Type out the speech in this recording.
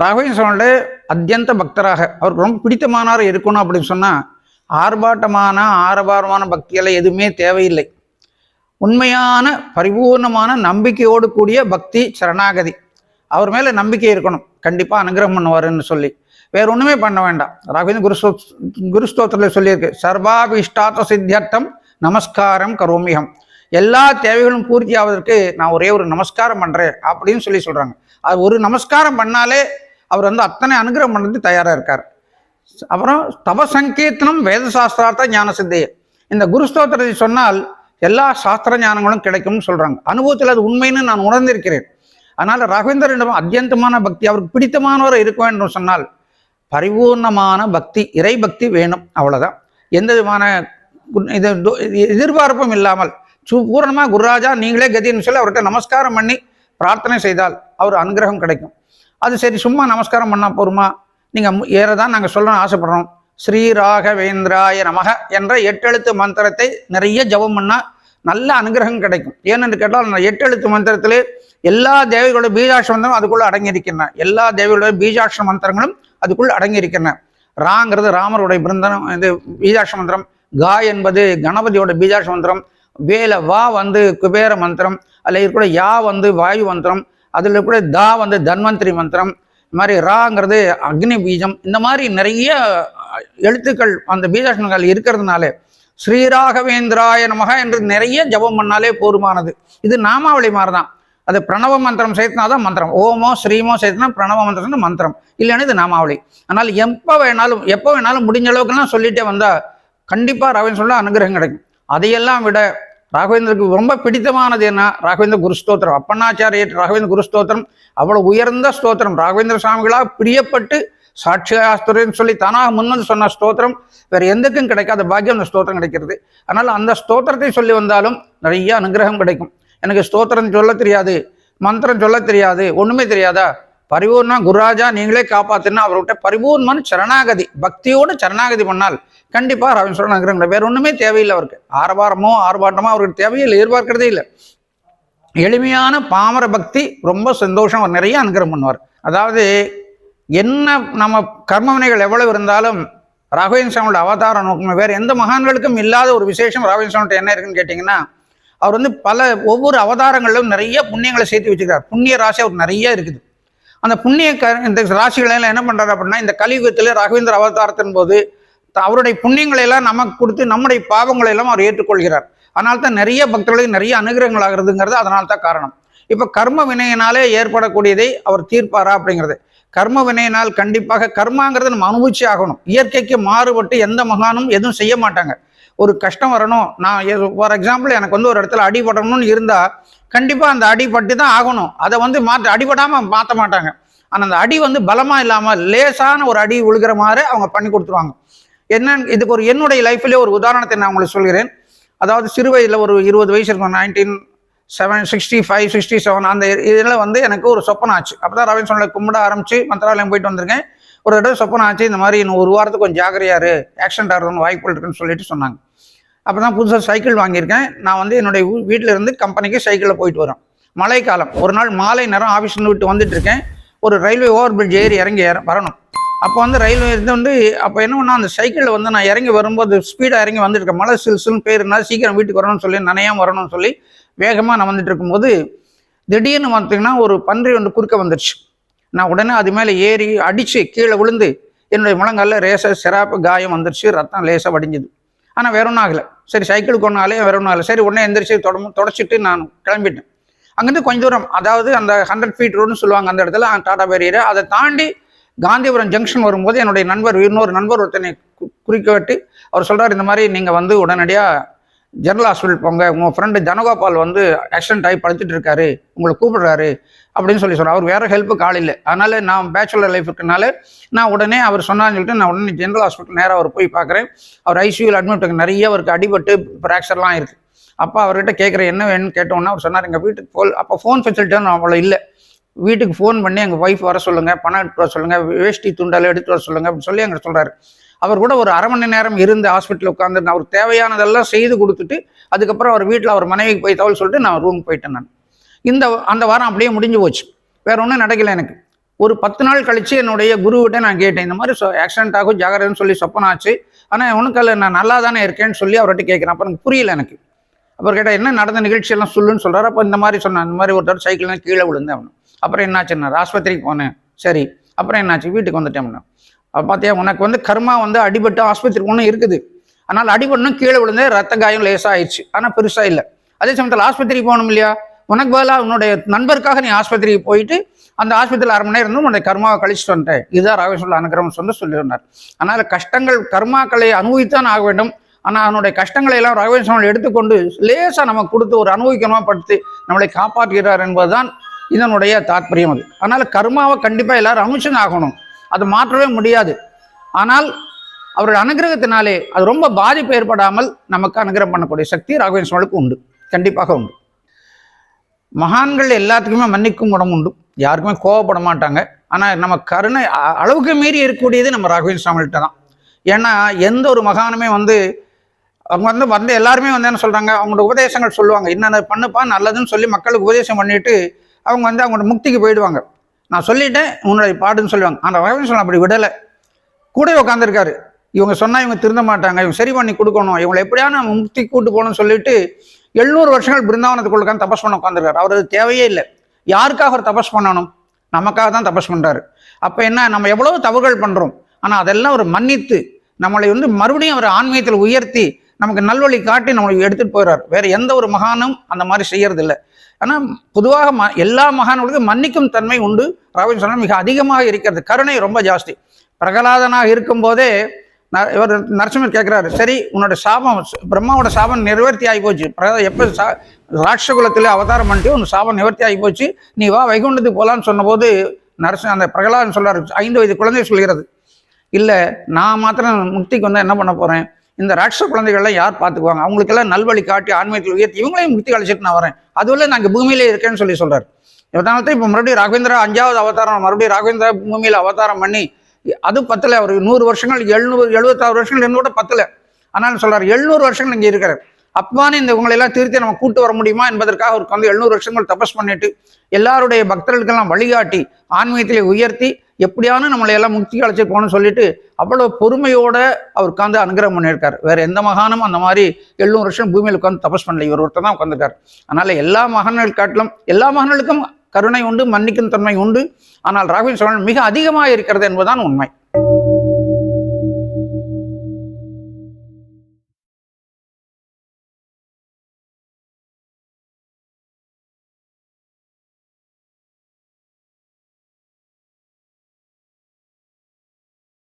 ராகவேந்திர சுவாமியோட அத்தியந்த பக்தராக. அவருக்கு ரொம்ப பிடித்தமானவர் இருக்கணும் அப்படின்னு சொன்னால் ஆர்ப்பாட்டமான ஆரவாரமான பக்தியெல்லாம் எதுவுமே தேவையில்லை. உண்மையான பரிபூர்ணமான நம்பிக்கையோடு கூடிய பக்தி சரணாகதி. அவர் மேலே நம்பிக்கை இருக்கணும். கண்டிப்பாக அனுகிரகம் பண்ணுவாருன்னு சொல்லி. வேற ஒன்றுமே பண்ண வேண்டாம். ராகவேந்திர குருஸ்தோ குருஸ்தோத்திரத்தில் சொல்லியிருக்கு. சர்வாபிஷ்டாத்த சித்தியர்த்தம் நமஸ்காரம் கரோமிகம் எல்லா தேவைகளும் பூர்த்தி ஆவதற்கு நான் ஒரே ஒரு நமஸ்காரம் பண்ணுறேன் அப்படின்னு சொல்லி சொல்கிறாங்க அது ஒரு நமஸ்காரம் பண்ணாலே அவர் வந்து அத்தனை அனுகிரகம் பண்ணுறதுக்கு தயாராக இருக்கார். அப்புறம் தவ சங்கீர்த்தனம் வேத சாஸ்திரார்த்த ஞான சித்தையே இந்த குருஸ்தோத்திரத்தை சொன்னால் எல்லா சாஸ்திர ஞானங்களும் கிடைக்கும்னு சொல்கிறாங்க அனுபவத்தில் அது உண்மைன்னு நான் உணர்ந்திருக்கிறேன். அதனால் ராகவேந்தரிடம் அத்தியந்தமான பக்தி அவருக்கு பிடித்தமானவர் இருக்க வேண்டும் சொன்னால் பரிபூர்ணமான பக்தி இறை பக்தி வேணும் அவ்வளோதான் எந்த விதமான இது எதிர்பார்ப்பும் இல்லாமல் சு பூரணமாக குருராஜா நீங்களே கதின்னு சொல்லி அவர்கிட்ட நமஸ்காரம் பண்ணி பிரார்த்தனை செய்தால் அவர் அனுகிரகம் கிடைக்கும். அது சரி சும்மா நமஸ்காரம் பண்ணால் போருமா? நீங்கள் ஏறதான் நாங்கள் சொல்லணும்னு ஆசைப்படுறோம். ஸ்ரீ ராகவேந்திராய நமக என்ற எட்டெழுத்து மந்திரத்தை நிறைய ஜெபம் பண்ணால் நல்ல அனுகிரகம் கிடைக்கும். ஏனென்று கேட்டால் அந்த எட்டெழுத்து மந்திரத்திலே எல்லா தேவிகளோட பீஜாட்ச மந்திரம் அதுக்குள்ளே அடங்கியிருக்கின்றன. எல்லா தேவிகளோட பீஜாட்ச மந்திரங்களும் அதுக்குள்ளே அடங்கியிருக்கின்றன. ராங்கிறது ராமருடைய பிருந்தனம் இது பீஜாட்ச மந்திரம். கா என்பது கணபதியோட பீஜாட்ச மந்திரம். வேல வா வந்து குபேர மந்திரம். அதில் இருக்கக்கூடிய யா வந்து வாயு மந்திரம். அதில் கூட தா வந்து தன்வந்திரி மந்திரம் இந்த மாதிரி ராங்கிறது அக்னி பீஜம் இந்த மாதிரி நிறைய எழுத்துக்கள் அந்த பீஜாசனங்கள் இருக்கிறதுனால ஸ்ரீராகவேந்திராய நமக என்று நிறைய ஜபம் பண்ணாலே போதுமானது. இது நாமாவளி மாதிரி தான் அது பிரணவ மந்திரம் சேர்த்துனா தான் மந்திரம். ஓமோ ஸ்ரீமோ சேர்த்துனா பிரணவ மந்திரம் மந்திரம். இல்லைன்னா இது நாமாவளி. ஆனால் எப்போ வேணாலும் எப்போ வேணாலும் முடிஞ்ச அளவுக்குலாம் சொல்லிட்டே வந்தால் கண்டிப்பாக ரவின்னு சொல்ல அனுகிரகம் கிடைக்கும். அதையெல்லாம் விட ராகவேந்திரருக்கு ரொம்ப பிடித்தமானது என்ன? ராகவேந்திர குரு ஸ்தோத்திரம். அப்பண்ணாச்சாரியர் ராகவேந்திர குரு ஸ்தோத்திரம். அவ்வளவு உயர்ந்த ஸ்தோத்திரம். ராகவேந்திர சுவாமிகளாக பிரியப்பட்டு சாட்சியாஸ்திரன்னு சொல்லி தானாக முன்வந்து சொன்ன ஸ்தோத்திரம். வேற எந்தக்கும் கிடைக்காத பாக்கியம் அந்த ஸ்தோத்திரம் கிடைக்கிறது. அதனால அந்த ஸ்தோத்திரத்தை சொல்லி வந்தாலும் நிறைய அனுகிரகம் கிடைக்கும். எனக்கு ஸ்தோத்திரம் சொல்ல தெரியாது மந்திரம் சொல்ல தெரியாது ஒண்ணுமே தெரியாதா? பரிபூர்ணா குருராஜா நீங்களே காப்பாத்தினா அவர்கிட்ட பரிபூர்ணமான சரணாகதி பக்தியோடு சரணாகதி பண்ணால் கண்டிப்பாக ராமேஸ்வரன் சொல்ல வேற ஒன்றுமே தேவையில்லை அவருக்கு. ஆரவாரமோ ஆர்ப்பாட்டமோ அவருக்கு தேவையில்லை எதிர்பார்க்கிறதே இல்லை. எளிமையான பாமர பக்தி ரொம்ப சந்தோஷம் அவர் நிறைய அனுகிரகம் பண்ணுவார். அதாவது என்ன நம்ம கர்மவினைகள் எவ்வளவு இருந்தாலும் ராகவேந்திர சுவாமியோட அவதார நோக்கம் வேறு எந்த மகான்களுக்கும் இல்லாத ஒரு விசேஷம் ராகவேந்திர சுவாமிகிட்ட என்ன இருக்குன்னு கேட்டிங்கன்னா அவர் வந்து பல ஒவ்வொரு அவதாரங்களிலும் நிறைய புண்ணியங்களை சேர்த்து வச்சுக்கிறார் புண்ணிய ராசி அவர் நிறைய இருக்குது. அந்த புண்ணிய க இந்த ராசிகளெல்லாம் என்ன பண்ணுறாரு அப்படின்னா இந்த கலியுகத்தில் ராகவேந்திர அவதாரத்தின் போது த- அவருடைய புண்ணியங்களை எல்லாம் நமக்கு கொடுத்து நம்முடைய பாவங்களை எல்லாம் அவர் ஏற்றுக்கொள்கிறார். அதனால தான் நிறைய பக்தர்களுக்கு நிறைய அனுகிரகங்கள் ஆகிறதுங்கிறது அதனால தான் காரணம். இப்போ கர்ம வினையினாலே ஏற்படக்கூடியதை அவர் தீர்ப்பாரா அப்படிங்கிறது. கர்ம வினையினால் கண்டிப்பாக கர்மாங்கிறது நம்ம அனுபவிச்சு ஆகணும். இயற்கைக்கு மாறுபட்டு எந்த மகானும் எதுவும் செய்ய மாட்டாங்க. ஒரு கஷ்டம் வரணும். நான் ஃபார் எக்ஸாம்பிள் எனக்கு வந்து ஒரு இடத்துல அடிபடணும்னு இருந்தால் கண்டிப்பாக அந்த அடிபட்டு தான் ஆகணும். அதை வந்து மாற்ற அடிபடாமல் மாற்ற மாட்டாங்க. ஆனால் அந்த அடி வந்து பலமாக இல்லாமல் லேசான ஒரு அடி விழுகிற மாதிரி அவங்க பண்ணி கொடுத்துருவாங்க. என்ன இதுக்கு ஒரு என்னுடைய லைஃப்லேயே ஒரு உதாரணத்தை நான் உங்களுக்கு சொல்கிறேன். அதாவது சிறு வயதில் ஒரு இருபது வயசு இருக்கும் nineteen seven sixty five sixty seven அந்த இதில் வந்து எனக்கு ஒரு சொப்பனம் ஆச்சு. அப்போ தான் ரவீன் சொன்ன கும்பிட ஆரம்பித்து மந்திராலயம் போயிட்டு வந்திருக்கேன். ஒரு தடவை சொப்பனம் ஆச்சு இந்த மாதிரி இன்னும் ஒரு வாரத்துக்கு கொஞ்சம் ஜாக்கிரதையாரு ஆக்சிடென்ட் ஆகிறதுன்னு வாய்ப்புகள் இருக்குன்னு சொல்லிட்டு சொன்னாங்க. அப்போ தான் புதுசாக சைக்கிள் வாங்கியிருக்கேன். நான் வந்து என்னுடைய வீட்டிலேருந்து இருந்து கம்பெனிக்கு சைக்கிளில் போயிட்டு வரேன் மழைக்காலம். ஒரு நாள் மாலை நேரம் ஆஃபீஸ்லேருந்து விட்டு வந்துட்டு இருக்கேன். ஒரு ரயில்வே ஓவர் பிரிட்ஜ் ஏறி இறங்கி ஏற- வரணும். அப்போ வந்து ரயில்வே இது வந்து அப்போ என்ன பண்ணால் அந்த சைக்கிளில் வந்து நான் இறங்கி வரும்போது ஸ்பீடாக இறங்கி வந்துட்டுருக்கேன் மழை சில் சில்னு சீக்கிரம் வீட்டுக்கு வரணும்னு சொல்லி நனையாம வரணும்னு சொல்லி வேகமாக நான் வந்துட்டு இருக்கும்போது திடீர்னு பார்த்தீங்கன்னா ஒரு பன்றி ஒன்று குறுக்க வந்துடுச்சு நான் உடனே அது மேலே ஏறி அடித்து கீழே விழுந்து என்னுடைய முழங்கால ரேச சிராப்பு காயம் வந்துருச்சு ரத்தம் லேசாக வடிஞ்சுது. ஆனால் வேற ஒன்றும் ஆகலை. சரி சைக்கிளுக்கு ஒன்றும் ஆகலையே வேற ஒன்றும் ஆகலை. சரி உடனே எந்திரிச்சு தொட தொடச்சிட்டு நான் கிளம்பிட்டேன். அங்கேருந்து கொஞ்சம் தூரம் அதாவது அந்த ஹண்ட்ரட் ஃபீட் ரோடுன்னு சொல்லுவாங்க அந்த இடத்துல டாடா பேரியர் அதை தாண்டி காந்திபுரம் ஜங்ஷன் வரும்போது என்னுடைய நண்பர் இன்னொரு நண்பர் ஒருத்தனை குறிக்க குறுக்க அவர் சொல்கிறார் இந்த மாதிரி நீங்கள் வந்து உடனடியாக ஜெனரல் ஹாஸ்பிட்டல் போங்க உங்கள் ஃப்ரெண்டு ஜனகோபால் வந்து ஆக்சிடென்ட் ஆகி படுத்துட்டு இருக்காரு உங்களை கூப்பிடுறாரு அப்படின்னு சொல்லி சொல்றாரு அவர் வேறு ஹெல்ப்புக்கு ஆள் இல்லை. அதனால் நான் பேச்சுலர் லைஃப் இருக்கனால நான் உடனே அவர் சொன்னான்னு சொல்லிட்டு நான் உடனே ஜென்ரல் ஹாஸ்பிட்டல் நேராக அவர் போய் பார்க்குறேன் அவர் ஐசியூவில் அட்மிட் நிறைய அவருக்கு அடிபட்டு ஃப்ராக்சர்லாம் இருக்குது அப்போ அவர்கிட்ட கேட்குற என்ன வேணும்னு? கேட்டோன்னா அவர் சொன்னார் எங்கள் வீட்டுக்கு போல் அப்போ ஃபோன் ஃபெசிலிட்டியும் அவ்வளோ இல்லை. வீட்டுக்கு ஃபோன் பண்ணி எங்கள் ஒய்ஃப் வர சொல்லுங்கள் பணம் எடுத்து வர சொல்லுங்கள் வேஷ்டி துண்டால் எடுத்து வர சொல்லுங்கள் அப்படின்னு சொல்லி எங்கள் சொல்கிறாரு அவர் கூட ஒரு அரை மணி நேரம் இருந்து ஹாஸ்பிட்டல் உட்காந்துருந்தேன் அவர் தேவையானதெல்லாம் செய்து கொடுத்துட்டு அதுக்கப்புறம் அவர் வீட்டில் அவர் மனைவிக்கு போய் தகவல் சொல்லிட்டு நான் ரூமுக்கு போயிட்டேன் நான். இந்த அந்த வாரம் அப்படியே முடிஞ்சு போச்சு. வேற ஒன்றும் நடக்கல எனக்கு. ஒரு பத்து நாள் கழிச்சு என்னுடைய குருவிட்ட நான் கேட்டேன் இந்த மாதிரி ஆக்சிடென்ட் ஆகும் ஜாகிரதைன்னு சொல்லி சொப்பனாச்சு ஆனால் உனக்கு அதில் நான் நல்லா தானே இருக்கேன்னு சொல்லி அவர்கிட்ட கேட்குறேன் அப்போ எனக்கு புரியல எனக்கு. அப்புறம் கேட்டால் என்ன நடந்த நிகழ்ச்சியெல்லாம் சொல்லுன்னு சொல்கிறார் அப்போ இந்த மாதிரி சொன்னேன். இந்த மாதிரி ஒருத்தர் சைக்கிள்லாம் கீழே விழுந்தேன். அவனு அப்புறம் என்னாச்சுன்னா ஆஸ்பத்திரிக்கு போனேன். சரி. அப்புறம் என்னாச்சு? வீட்டுக்கு வந்துட்டேன் அவனு பார்த்தியா உனக்கு வந்து கர்மா வந்து அடிபட்டு ஆஸ்பத்திரி ஒன்றும் இருக்குது. ஆனால் அடிபடணும் கீழே விழுந்து ரத்த காயம் லேசாக ஆயிடுச்சு. ஆனால் பெருசாக இல்லை. அதே சமயத்தில் ஆஸ்பத்திரிக்கு போகணும் இல்லையா? உனக்கு பதிலாக உன்னுடைய நண்பருக்காக நீ ஆஸ்பத்திரிக்கு போயிட்டு அந்த ஆஸ்பத்திரியில் அரை மணி நேரம் இருந்து உன்னுடைய கர்மாவை கழிச்சிட்டு வந்துட்டேன். இதுதான் ராகவேஸ்வரில் அனுகிரகம் சொல்லி சொல்லியிருந்தார் அதனால் கஷ்டங்கள் கர்மாக்களை அனுபவித்தான் ஆக வேண்டும். ஆனால் அதனுடைய கஷ்டங்களை எல்லாம் ராகவேஸ்வரன் எடுத்துக்கொண்டு லேசாக நமக்கு கொடுத்து ஒரு அனுபவிக்கணுமா படுத்து நம்மளை காப்பாற்றுகிறார் என்பதுதான் இதனுடைய தாற்பயம் அது. அதனால் கர்மாவை கண்டிப்பாக எல்லாரும் அனுஷன் ஆகணும். அது மாற்றவே முடியாது. ஆனால் அவருடைய அனுகிரகத்தினாலே அது ரொம்ப பாதிப்பு ஏற்படாமல் நமக்கு அனுகிரகம் பண்ணக்கூடிய சக்தி ராகவேஸ்வரனுக்கு உண்டு. கண்டிப்பாக உண்டு. மகான்கள் எல்லாத்துக்குமே மன்னிக்கும் குணம் உண்டு. யாருக்குமே கோவப்பட மாட்டாங்க. ஆனால் நம்ம கருணை அளவுக்கு மீறி இருக்கக்கூடியது நம்ம ராகவேந்திர சுவாமிகிட்ட தான். ஏன்னா எந்த ஒரு மகானுமே வந்து அவங்க வந்து வந்து எல்லாருமே வந்து என்ன சொல்கிறாங்க அவங்களோட உபதேசங்கள் சொல்லுவாங்க. என்னென்ன பண்ணுப்பா நல்லதுன்னு சொல்லி மக்களுக்கு உபதேசம் பண்ணிட்டு அவங்க வந்து அவங்களோட முக்திக்கு போயிடுவாங்க. நான் சொல்லிட்டேன் உன்னுடைய பாடுன்னு சொல்லுவாங்க. ஆனால் ராகவேந்திர அப்படி விடலை. கூட உட்காந்துருக்காரு இவங்க சொன்னால் இவங்க திருந்த மாட்டாங்க. இவங்க சரி பண்ணி கொடுக்கணும். இவங்களை எப்படியான முக்தி கூட்டு போகணும்னு சொல்லிட்டு எழுநூறு வருஷங்கள் பிருந்தாவனத்துக்குள்ள உட்காந்து தபஸ் பண்ண உட்காந்துருக்காரு அவர் தேவையே இல்லை. யாருக்காக அவர் தபஸ் பண்ணணும்? நமக்காக தான் தபஸ் பண்ணுறாரு அப்போ என்ன நம்ம எவ்வளவு தவறுகள் பண்ணுறோம் ஆனால் அதெல்லாம் அவர் மன்னித்து நம்மளை வந்து மறுபடியும் அவர் ஆன்மீகத்தில் உயர்த்தி நமக்கு நல்வழி காட்டி நம்மளை எடுத்துகிட்டு போயிடுறார். வேறு எந்த ஒரு மகானும் அந்த மாதிரி செய்யறதில்லை. ஆனால் பொதுவாக ம எல்லா மகான்களுக்கும் மன்னிக்கும் தன்மை உண்டு. ராவின் சொன்னால் மிக அதிகமாக இருக்கிறது. கருணை ரொம்ப ஜாஸ்தி. பிரகலாதனாக இருக்கும்போதே ந- இவர் நரசிம்மர் கேட்குறாரு சரி உன்னோட சாபம் பிரம்மாவோட சாபம் நிவர்த்தி ஆகி போச்சு. பிரகலாத எப்போ சா ராட்சகுலத்தில் அவதாரம் பண்ணிட்டு உன் சாபம் நிவர்த்தி ஆகி போச்சு. நீ வா வைகுண்டத்துக்கு போகலான்னு சொன்னபோது நரசிம் அந்த பிரகலாதன் சொல்கிறார் ஐந்து வயது குழந்தை சொல்கிறது. இல்லை நான் மாத்திரம் முக்திக்கு வந்தால் என்ன பண்ண போகிறேன் இந்த ராட்ச குழந்தைகள்லாம் யார் பார்த்துக்குவாங்க? அவங்களுக்கெல்லாம் நல்வழி காட்டி ஆன்மீகத்தில் உயர்த்தி இவங்களையும் முக்தி அழைச்சிட்டு நான் வரேன். அதுவரை நான் இங்கே பூமியிலே இருக்கேன்னு சொல்லி சொல்கிறார் இதனால தான் இப்போ மறுபடியும் ராகவேந்திரா அஞ்சாவது அவதாரம் மறுபடியும் ராகவேந்திரா பூமியில் அவதாரம் பண்ணி அது பத்தலை அவர் நூறு வருஷங்கள் எழுநூறு எழுபத்தாறு வருஷங்கள் என்னோட பத்தலை. ஆனால் சொல்கிறார் எழுநூறு வருஷங்கள் இங்கே இருக்கிறார் அப்பானே இந்த உங்களையெல்லாம் திருத்தி நம்ம கூட்டு வர முடியுமா என்பதற்காக அவருக்கு வந்து எழுநூறு வருஷங்கள் தபஸ் பண்ணிட்டு எல்லாருடைய பக்தர்களுக்கெல்லாம் வழிகாட்டி ஆன்மீகத்திலே உயர்த்தி எப்படியான நம்மளை எல்லாம் முக்தி அழைச்சி போகணும்னு சொல்லிட்டு அவ்வளவு பொறுமையோட அவர் உட்காந்து அனுகிரகம் பண்ணியிருக்காரு. வேற எந்த மகானும் அந்த மாதிரி எழுநூறு வருஷம் பூமியில் உட்காந்து தபஸ் பண்ணல. இவர் ஒருத்தர் தான் உட்காந்துருக்காரு அதனால எல்லா மகான்கள் காட்டிலும் எல்லா மகன்களுக்கும் கருணை உண்டு மன்னிக்கும் தன்மை உண்டு. ஆனால் ராகவேந்திர சோழன் மிக அதிகமாக இருக்கிறது என்பதுதான் உண்மை.